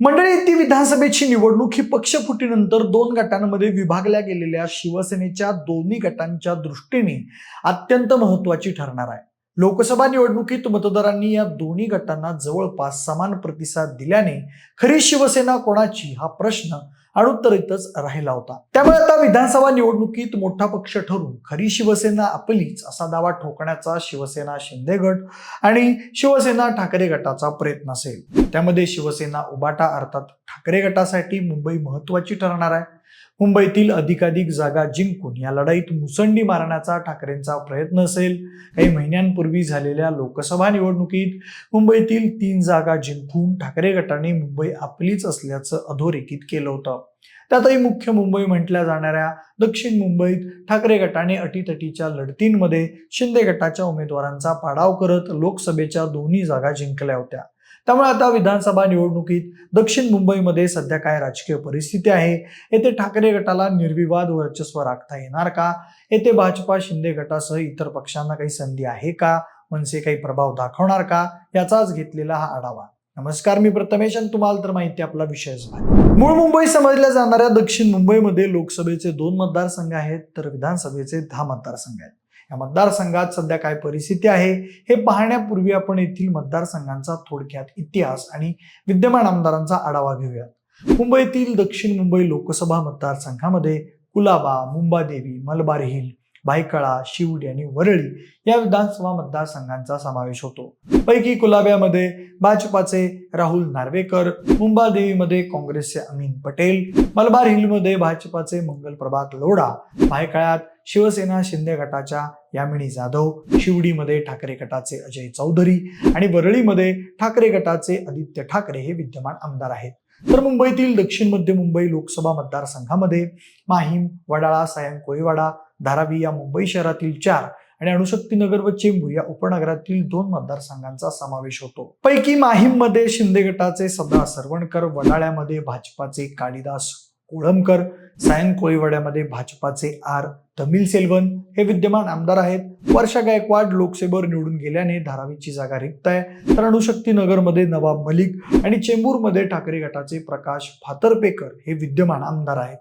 मंडळी ती विधानसभेची निवडणूक ही पक्षफुटीनंतर दोन गटांमध्ये विभागल्या गेलेल्या शिवसेनेच्या दोन्ही गटांच्या दृष्टीने अत्यंत महत्वाची ठरणार आहे. लोकसभा निवडणुकीत मतदारांनी या दोन्ही गटांना जवळपास समान प्रतिसाद दिल्याने खरी शिवसेना कोणाची? हा प्रश्न अनुत्तरितच राहिला होता. त्यामुळे आता विधानसभा निवडणुकीत मोठा पक्ष ठरून खरी शिवसेना आपलीच असा दावा ठोकण्याचा शिवसेना शिंदे गट आणि शिवसेना ठाकरे गटाचा प्रयत्न असेल. त्यामध्ये शिवसेना उबाटा अर्थात ठाकरे गटासाठी मुंबई महत्वाची ठरणार आहे. मुंबईतील अधिकाधिक जागा जिंकून या लढाईत मुसंडी मारण्याचा ठाकरेंचा प्रयत्न असेल. काही महिन्यांपूर्वी झालेल्या लोकसभा निवडणुकीत मुंबईतील तीन जागा जिंकून ठाकरे गटाने मुंबई आपलीच असल्याचं अधोरेखित केलं होतं. त्यातही मुख्य मुंबई म्हटल्या जाणाऱ्या दक्षिण मुंबईत ठाकरे गटाने अटीतटीच्या लढतींमध्ये शिंदे गटाच्या उमेदवारांचा पाडाव करत लोकसभेच्या दोन्ही जागा जिंकल्या होत्या. त्यामुळे आता विधानसभा निवडणुकीत दक्षिण मुंबईमध्ये सध्या काय राजकीय परिस्थिती आहे? येथे ठाकरे गटाला निर्विवाद वर्चस्व राखता येणार का? येथे भाजपा शिंदे गटासह इतर पक्षांना काही संधी आहे का? मनसे काही प्रभाव दाखवणार का? याचाच घेतलेला हा आढावा. नमस्कार मी प्रथमेश आणि तुम्हाला तर माहिती आपला विषयच आहे. मूळ मुंबई समजल्या जाणाऱ्या दक्षिण मुंबईमध्ये लोकसभेचे दोन मतदारसंघ आहेत तर विधानसभेचे दहा मतदारसंघ आहेत. या मतदारसंघात सध्या काय परिस्थिती आहे हे पाहण्यापूर्वी आपण येथील मतदारसंघांचा थोडक्यात इतिहास आणि विद्यमान आमदारांचा आढावा घेऊयात. मुंबईतील दक्षिण मुंबई लोकसभा मतदारसंघामध्ये कुलाबा मुंबादेवी मलबार हिल भायखळा शिवडी आणि वरळी या विधानसभा मतदारसंघांचा समावेश होतो. पैकी कुलाब्यामध्ये भाजपाचे राहुल नार्वेकर मुंबादेवीमध्ये काँग्रेसचे अमीन पटेल मलबार हिलमध्ये भाजपाचे मंगल प्रभात लोढा भायखळ्यात शिवसेना शिंदे गटाच्या यामिनी जाधव शिवडीमध्ये ठाकरे गटाचे अजय चौधरी आणि वरळीमध्ये ठाकरे गटाचे आदित्य ठाकरे हे विद्यमान आमदार आहेत. तर मुंबईतील दक्षिण मध्य मुंबई लोकसभा मतदारसंघामध्ये माहीम वडाळा सायं कोळीवाडा धारावी या मुंबई शहरातील चार आणि अणुशक्तीनगर व चेंबूर या उपनगरातील दोन मतदारसंघांचा समावेश होतो. पैकी माहीममध्ये शिंदे गटाचे सदा सरवणकर वडाळ्यामध्ये भाजपाचे कालिदास कोळंबकर सायन कोळीवाड्यामध्ये भाजपाचे आर तमिल सेल्वन हे विद्यमान आमदार आहेत. वर्षा गायकवाड लोकसभेवर निवडून गेल्याने धारावीची जागा रिक्त आहे. तर अणुशक्ती नगरमध्ये नवाब मलिक आणि चेंबूरमध्ये ठाकरे गटाचे प्रकाश फातर्पेकर हे विद्यमान आमदार आहेत.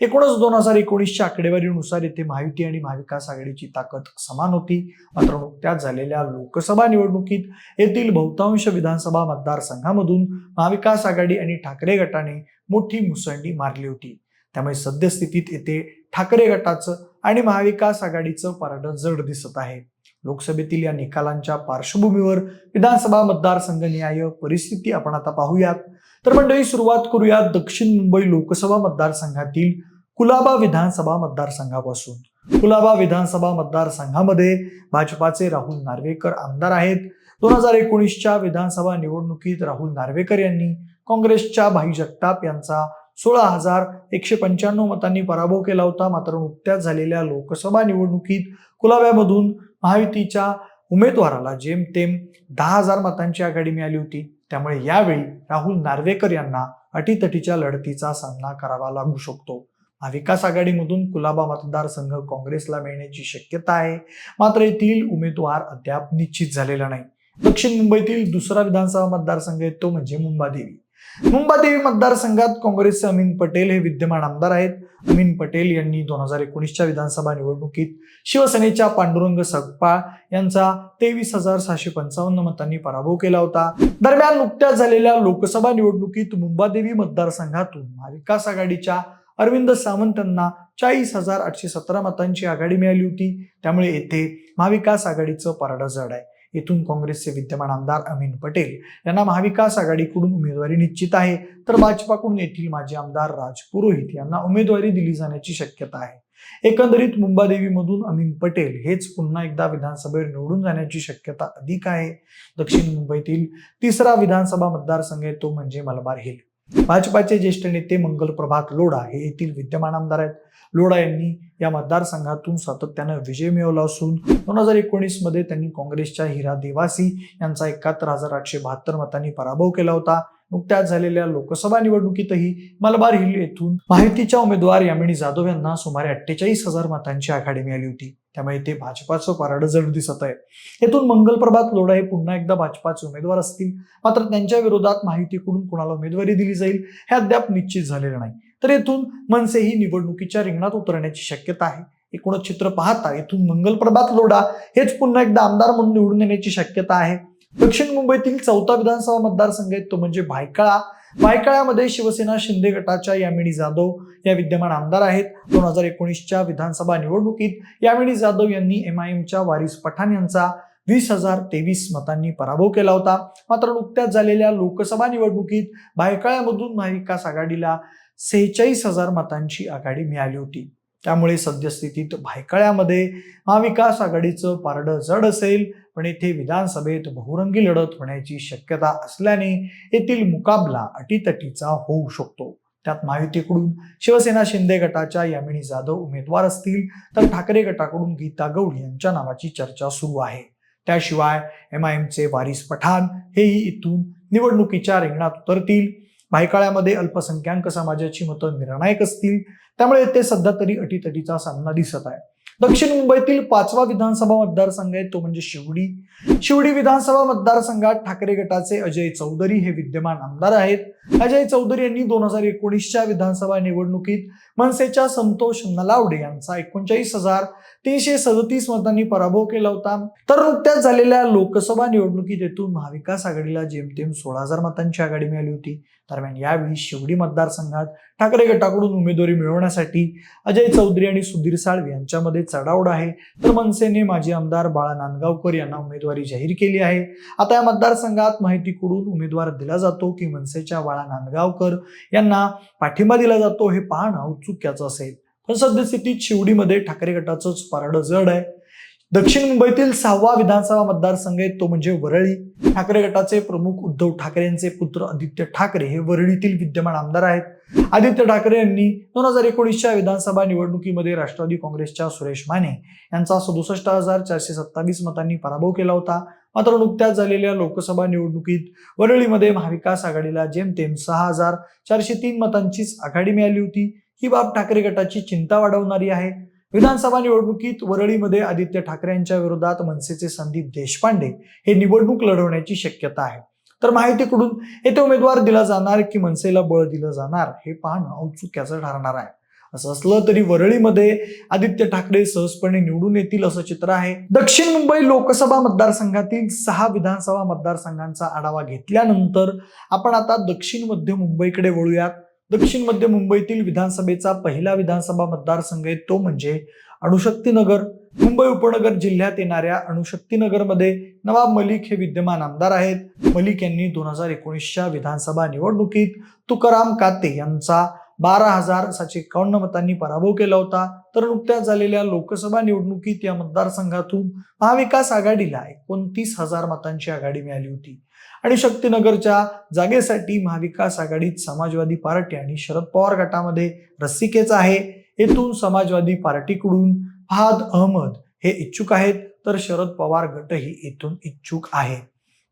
एकूणच दोन हजार एकोणीसच्या आकडेवारीनुसार येथे महायुती आणि महाविकास आघाडीची ताकद समान होती. मात्र नुकत्याच झालेल्या लोकसभा निवडणुकीत येथील बहुतांश विधानसभा मतदारसंघामधून महाविकास आघाडी आणि ठाकरे गटाने मोठी मुसंडी मारली होती. त्यामुळे सद्यस्थितीत येथे ठाकरे गटाचं आणि महाविकास आघाडीचं पारडं जड दिसत आहे. लोकसभेतील या निकालांच्या पार्श्वभूमीवर विधानसभा मतदारसंघ न्याय परिस्थिती आपण आता पाहूयात. तर मंडळी सुरुवात करूया दक्षिण मुंबई लोकसभा मतदारसंघातील कुलाबा विधानसभा मतदारसंघापासून. कुलाबा विधानसभा मतदारसंघामध्ये भाजपाचे राहुल नार्वेकर आमदार आहेत. दोन हजार एकोणीसच्या विधानसभा निवडणुकीत राहुल नार्वेकर यांनी काँग्रेसच्या भाई जगताप यांचा सोळा हजार एकशे पंच्याण्णव मतांनी पराभव केला होता. मात्र नुकत्याच झालेल्या लोकसभा निवडणुकीत कुलाब्यामधून महायुतीच्या उमेदवाराला जेमतेम दहा हजार मतांची आघाडी मिळाली होती. त्यामुळे यावेळी राहुल नार्वेकर यांना अटीतटीच्या लढतीचा सामना करावा लागू शकतो. महाविकास आघाडीमधून कुलाबा मतदारसंघ काँग्रेसला मिळण्याची शक्यता आहे. मात्र येथील उमेदवार अद्याप निश्चित झालेला नाही. दक्षिण मुंबईतील दुसरा विधानसभा मतदारसंघ आहे तो म्हणजे मुंबादेवी. मुंबादेवी मतदारसंघात काँग्रेसचे अमीन पटेल हे विद्यमान आमदार आहेत. अमीन पटेल यांनी दोन हजार एकोणीसच्या विधानसभा निवडणुकीत शिवसेनेच्या पांडुरंग सगपाळ यांचा तेवीस हजार सहाशे पंचावन्न मतांनी पराभव केला होता. दरम्यान नुकत्याच झालेल्या लोकसभा निवडणुकीत मुंबादेवी मतदारसंघातून महाविकास आघाडीच्या अरविंद सावंत यांना चाळीस हजार आठशे सतरा मतांची आघाडी मिळाली होती. त्यामुळे येथे महाविकास आघाडीचं पारडं जड आहे. येथून काँग्रेसचे विद्यमान आमदार अमीन पटेल यांना महाविकास आघाडीकडून उमेदवारी निश्चित आहे. तर भाजपाकडून येथील माजी आमदार राज पुरोहित यांना उमेदवारी दिली जाण्याची शक्यता आहे. एकंदरीत मुंबादेवीमधून अमीन पटेल हेच पुन्हा एकदा विधानसभेवर निवडून जाण्याची शक्यता अधिक आहे. दक्षिण मुंबईतील तिसरा विधानसभा मतदारसंघ आहे तो म्हणजे मलबार हिल. भाजपाचे ज्येष्ठ नेते मंगल प्रभात लोढा हे येथील विद्यमान आमदार आहेत. लोढा यांनी या मतदारसंघातून सातत्यानं विजय मिळवला असून दोन हजार एकोणीसमध्ये त्यांनी काँग्रेसच्या हिरा देवासी यांचा एकाहत्तर हजार आठशे बहात्तर मतांनी पराभव केला होता. नुकत्याच झालेल्या लोकसभा निवडणुकीतही मलबार हिल येथून माहितीच्या उमेदवार यामिनी जाधव यांना सुमारे अठ्ठेचाळीस हजार मतांची आघाडी मिळाली होती. त्यामुळे ते भाजपाचं पारडं जड दिसत आहे. येथून मंगलप्रभात लोढा हे पुन्हा एकदा भाजपाचे उमेदवार असतील. मात्र त्यांच्या विरोधात माहितीकडून कुणाला उमेदवारी दिली जाईल हे अद्याप निश्चित झालेलं नाही. तर येथून मनसे ही निवडणुकीच्या रिंगणात उतरण्याची शक्यता आहे. एकूणच चित्र पाहता येथून मंगलप्रभात लोढा हेच पुन्हा एकदा आमदार म्हणून निवडून येण्याची शक्यता आहे. दक्षिण मुंबईतील चौथा विधानसभा मतदारसंघ आहे तो म्हणजे भायखळा. भायखळ्यामध्ये शिवसेना शिंदे गटाच्या यामिनी जाधव या विद्यमान आमदार आहेत. दोन हजार एकोणीसच्या विधानसभा निवडणुकीत यामिनी जाधव यांनी एम आय एमच्या वारिस पठाण यांचा वीस हजार तेवीस मतांनी पराभव केला होता. मात्र नुकत्याच झालेल्या लोकसभा निवडणुकीत भायकाळ्यामधून महाविकास आघाडीला सेहेचाळीस हजार मतांची आघाडी मिळाली होती. त्यामुळे सद्यस्थितीत भायकाळ्यामध्ये महाविकास आघाडीचं पारडं जड असेल. पण येथे विधानसभेत बहुरंगी लढत होण्याची शक्यता असल्याने येथील मुकाबला अटीतटीचा होऊ शकतो. त्यात महायुतीकडून शिवसेना शिंदे गटाच्या यामिनी जाधव उमेदवार असतील तर ठाकरे गटाकडून गीता गौड यांच्या नावाची चर्चा सुरू आहे. त्याशिवाय एम आय एमचे वारिस पठाण हेही इथून निवडणुकीच्या रिंगणात उतरतील. भायकाळ्यामध्ये अल्पसंख्याक समाजाची मतं निर्णायक असतील. त्यामुळे येथे सध्या तरी अटीतटीचा सामना दिसत आहे. दक्षिण मुंबईतील पाचवा विधानसभा मतदारसंघ आहे तो म्हणजे शिवडी शिवडी विधानसभा मतदारसंघात ठाकरे गटाचे अजय चौधरी हे विद्यमान आमदार आहेत. अजय चौधरी यांनी दोन हजार एकोणीसच्या विधानसभा निवडणुकीत मनसेच्या संतोष नलावडे यांचा एकोणचाळीस हजार तीनशे सदतीस मतांनी पराभव केला होता. तर नुकत्याच झालेल्या लोकसभा निवडणुकीत येथून महाविकास आघाडीला जेमतेम सोळा हजार मतांची आघाडी मिळाली होती. दरम्यान यावेळी शिवडी मतदारसंघात ठाकरे गटाकडून उमेदवारी मिळवण्यासाठी अजय चौधरी आणि सुधीर साळवे यांच्यामध्ये चढावड आहे. तर मनसेने माजी आमदार बाळा नांदगावकर यांना उमेदवारी जाहीर केली आहे. आता या मतदारसंघात माहितीकडून उमेदवार दिला जातो की मनसेच्या बाळा नांदगावकर यांना पाठिंबा दिला जातो हे पाहणं औत्सुक्याचं असेल. पण सद्यस्थितीत शिवडीमध्ये ठाकरे गटाचंच पारडं जड आहे. दक्षिण मुंबईतील सहावा विधानसभा मतदारसंघ आहे तो म्हणजे वरळी. ठाकरे गटाचे प्रमुख उद्धव ठाकरे यांचे पुत्र आदित्य ठाकरे हे वरळीतील विद्यमान आमदार आहेत. आदित्य ठाकरे यांनी दोन हजार एकोणीसच्या विधानसभा निवडणुकीमध्ये राष्ट्रवादी काँग्रेसच्या सुरेश माने यांचा सदुसष्ट हजार चारशे सत्तावीस मतांनी पराभव केला होता. मात्र नुकत्याच झालेल्या लोकसभा निवडणुकीत वरळीमध्ये महाविकास आघाडीला जेमतेम सहा हजार चारशे तीन मतांचीच आघाडी मिळाली होती. ही बाब ठाकरे गटाची चिंता वाढवणारी आहे. विधानसभा निवडणुकीत वरळीमध्ये आदित्य ठाकरे यांच्या विरोधात मनसेचे संदीप देशपांडे हे निवडणूक लढवण्याची शक्यता आहे. तर माहितीकडून येथे उमेदवार दिला जाणार की मनसेला बळ दिलं जाणार हे पाहणं औत्सुक्याचं ठरणार आहे. असं असलं तरी वरळीमध्ये आदित्य ठाकरे सहजपणे निवडून येतील असं चित्र आहे. दक्षिण मुंबई लोकसभा मतदारसंघातील सहा विधानसभा मतदारसंघांचा आढावा घेतल्यानंतर आपण आता दक्षिण मध्य मुंबईकडे वळूयात. दक्षिण मध्य मुंबईतील विधानसभेचा पहिला विधानसभा मतदारसंघ आहे तो म्हणजे अणुशक्तीनगर. मुंबई उपनगर जिल्ह्यात येणाऱ्या अणुशक्तीनगरमध्ये नवाब मलिक हे विद्यमान आमदार आहेत. मलिक यांनी दोन हजार एकोणीसच्या विधानसभा निवडणुकीत तुकाराम काते यांचा बारा हजार सातशे एकावन्न मतांनी पराभव केला होता. तर नुकत्याच झालेल्या लोकसभा निवडणुकीत या मतदारसंघातून महाविकास आघाडीला एकोणतीस हजार मतांची आघाडी मिळाली होती. आणि शक्तीनगरच्या जागेसाठी महाविकास आघाडीत समाजवादी पार्टी आणि शरद पवार गटामध्ये रस्सिकेच आहे. येथून समाजवादी पार्टीकडून फहाद अहमद हे इच्छुक आहेत. तर शरद पवार गटही येथून इच्छुक आहे.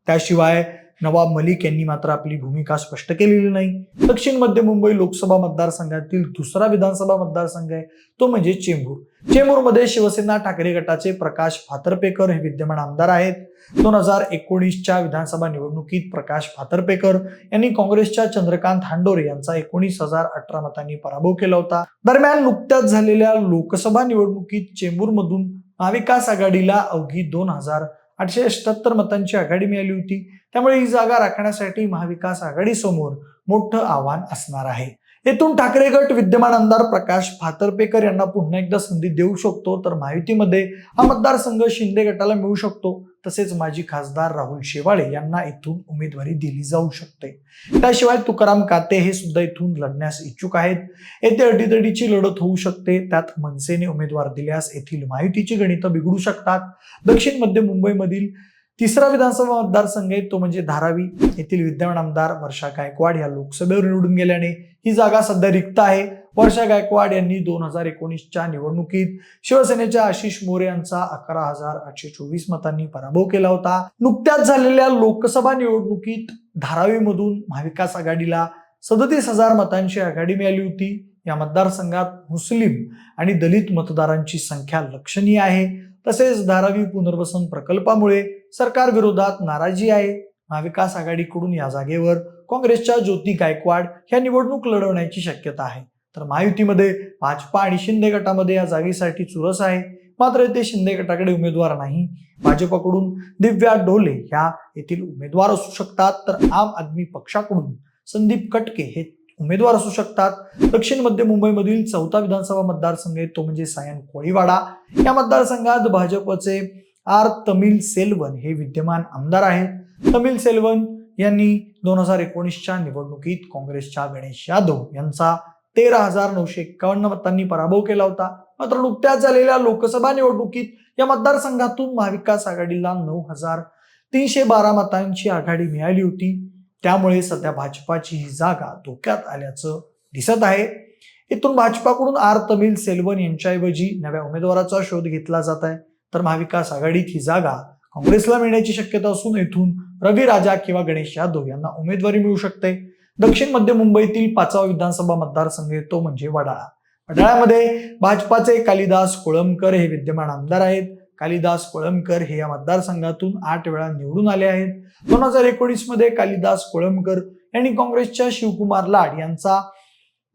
त्याशिवाय नवाब मलिक यांनी मात्र आपली भूमिका स्पष्ट केलेली नाही. दक्षिण मध्य मुंबई लोकसभा मतदारसंघातील दुसरा विधानसभा मतदारसंघ आहे. तो म्हणजे चेंबूर. चेंबूरमध्ये शिवसेना ठाकरे गटाचे प्रकाश फातर्पेकर हे विद्यमान आमदार आहेत. दोन हजार एकोणीसच्या विधानसभा निवडणुकीत प्रकाश फातर्पेकर यांनी काँग्रेसच्या चंद्रकांत हांडोरे यांचा एकोणीस हजार अठरा मतांनी पराभव केला होता. दरम्यान नुकत्याच झालेल्या लोकसभा निवडणुकीत चेंबूरमधून महाविकास आघाडीला अवघी दोन हजार आठशे अठ्याहत्तर मतांची आघाडी मिळाली होती. त्यामुळे ही जागा राखण्यासाठी महाविकास आघाडीसमोर मोठं आव्हान असणार आहे. येथून ठाकरे गट विद्यमान आमदार प्रकाश फातर्पेकर यांना पुन्हा एकदा संधी देऊ शकतो तर माहितीमध्ये हा मतदारसंघ शिंदे गटाला मिळू शकतो. तसेच माजी खासदार राहुल शेवाळे यांना इथून उमेदवारी दिली जाऊ शकते. त्याशिवाय तुकाराम काते हे सुद्धा इथून लढण्यास इच्छुक आहेत. येथे अडीतडीची लढत होऊ शकते. त्यात मनसेने उमेदवार दिल्यास येथील माहितीची गणितं बिघडू शकतात. दक्षिण मध्य मुंबईमधील तिसरा विधानसभा मतदारसंघ आहे. तो म्हणजे धारावी. येथील विद्यमान आमदार वर्षा गायकवाड या लोकसभेवर निवडून गेल्याने ही जागा सध्या रिक्त आहे. वर्षा गायकवाड यांनी दोन हजार एकोणीसच्या निवडणुकीत शिवसेनेच्या आशिष मोरे यांचा अकरा हजार आठशे चोवीस मतांनी पराभव केला होता. नुकत्याच झालेल्या लोकसभा निवडणुकीत धारावीमधून महाविकास आघाडीला सदतीस हजार मतांची आघाडी मिळाली होती. या मतदारसंघात मुस्लिम आणि दलित मतदारांची संख्या लक्षणीय आहे. तसेच धारावी पुनर्वसन प्रकल्पामुळे सरकार विरोधात नाराजी आहे. महाविकास आघाडीकडून या जागेवर काँग्रेसच्या ज्योती गायकवाड ह्या निवडणूक लढवण्याची शक्यता आहे. तर महायुतीमध्ये भाजपा आणि शिंदे गटामध्ये या जागेसाठी चुरस आहे. मात्र येथे शिंदे गटाकडे उमेदवार नाही. भाजपकडून दिव्या डोले ह्या येथील उमेदवार असू शकतात. तर आम आदमी पक्षाकडून संदीप कटके हे उमेदवार असू शकतात. दक्षिण मध्य मुंबईमधील चौथा विधानसभा मतदारसंघ आहे तो म्हणजे सायन कोळीवाडा. या मतदारसंघात भाजपचे आर तमिल सेल्वन हे विद्यमान आमदार आहेत. तमिल सेल्वन यांनी दोन हजार एकोणीसच्या निवडणुकीत काँग्रेसच्या गणेश यादव यांचा तेरा हजार नऊशे एक्कावन्न मतांनी पराभव केला होता. मात्र नुकत्याच झालेल्या लोकसभा निवडणुकीत या मतदारसंघातून महाविकास आघाडीला नऊ हजार तीनशे बारा मतांची आघाडी मिळाली होती. त्यामुळे सध्या भाजपाची ही जागा धोक्यात आल्याचं दिसत आहे. इथून भाजपाकडून आर तमिल सेल्वन यांच्याऐवजी नव्या उमेदवाराचा शोध घेतला जात आहे. तर महाविकास आघाडीत ही जागा काँग्रेसला मिळण्याची शक्यता असून इथून रवी राजा किंवा गणेश यादव यांना उमेदवारी मिळू शकते. दक्षिण मध्य मुंबईतील पाचवा विधानसभा मतदारसंघ आहे तो म्हणजे वडाळा. वडाळ्यामध्ये भाजपाचे कालिदास कोळंबकर हे विद्यमान आमदार आहेत. कालिदास कोळंबकर हे या मतदारसंघातून आठ वेळा निवडून आले आहेत. दोन हजार एकोणीसमध्ये कालिदास कोळंबकर यांनी काँग्रेसच्या शिवकुमार लाड यांचा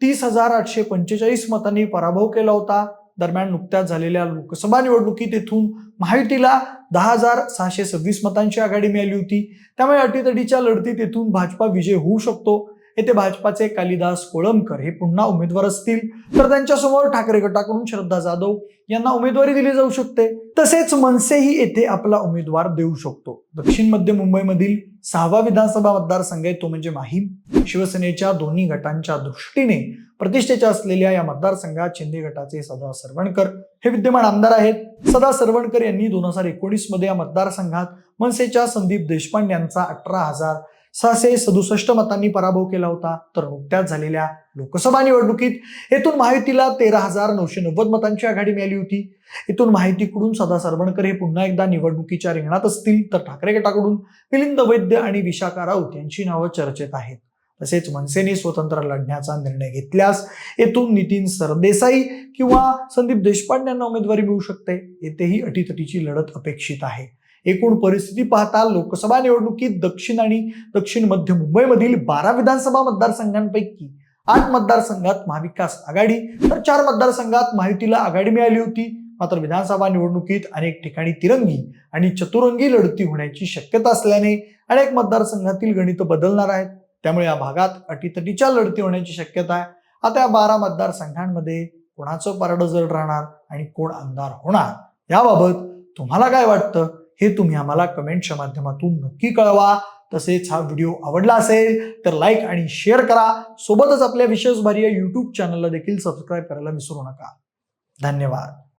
तीस हजार आठशे पंचेचाळीस मतांनी पराभव केला होता. दरम्यान नुकत्याच झालेल्या लोकसभा निवडणुकीत येथून महायुतीला दहा हजार सहाशे सव्वीस मतांची आघाडी मिळाली होती. त्यामुळे अटीतटीच्या लढतीत येथून भाजपा विजय होऊ शकतो. येथे भाजपाचे कालिदास कोळंबकर हे पुन्हा उमेदवार असतील. तर त्यांच्यासमोर ठाकरे गटाकडून श्रद्धा जाधव यांना उमेदवारी दिली जाऊ शकते. तसेच मनसेही येथे आपला उमेदवार देऊ शकतो. दक्षिण मध्य मुंबईमधील सहावा विधानसभा मतदारसंघ आहे तो म्हणजे माहीम. शिवसेनेच्या दोन्ही गटांच्या दृष्टीने प्रतिष्ठेच्या असलेल्या या मतदारसंघात शिंदे गटाचे सदा सरवणकर हे विद्यमान आमदार आहेत. सदा सरवणकर यांनी दोन हजार एकोणीसमध्ये या मतदारसंघात मनसेच्या संदीप देशपांडे यांचा अठरा हजार सहाशे सदुसष्ट मतांनी पराभव केला होता. तर नुकत्याच झालेल्या लोकसभा निवडणुकीत येथून महायुतीला तेरा हजार नऊशे नव्वद मतांची आघाडी मिळाली होती. इथून माहितीकडून सदा सरवणकर हे पुन्हा एकदा निवडणुकीच्या रिंगणात असतील. तर ठाकरे गटाकडून मिलिंद वैद्य आणि विशाखा राऊत यांची नावं चर्चेत आहेत. तसेच मनसेने स्वतंत्र लढण्याचा निर्णय घेतल्यास येथून नितीन सरदेसाई किंवा संदीप देशपांडे यांना उमेदवारी मिळू शकते. येथेही अटीतटीची लढत अपेक्षित आहे. एकूण परिस्थिती पाहता लोकसभा निवडणुकीत दक्षिण आणि दक्षिण मध्य मुंबईमधील बारा विधानसभा मतदारसंघांपैकी आठ मतदारसंघात महाविकास आघाडी तर चार मतदारसंघात महायुतीला आघाडी मिळाली होती. मात्र विधानसभा निवडणुकीत अनेक ठिकाणी तिरंगी आणि चतुरंगी लढती होण्याची शक्यता असल्याने अनेक मतदारसंघातील गणित बदलणार आहेत. त्यामुळे या भागात अटीतटीच्या लढती होण्याची शक्यता आहे. आता या बारा मतदारसंघांमध्ये कोणाचं पारडं जड राहणार आणि कोण आमदार होणार याबाबत तुम्हाला काय वाटतं? हे तुम्ही आम्हाला कमेंटच्या माध्यमातून नक्की कळवा. तसेच हा व्हिडिओ आवडला असेल तर लाईक आणि शेअर करा. सोबतच आपल्या विशेष भारी या यूट्यूब चॅनलला देखील सबस्क्राईब करायला विसरू नका. धन्यवाद.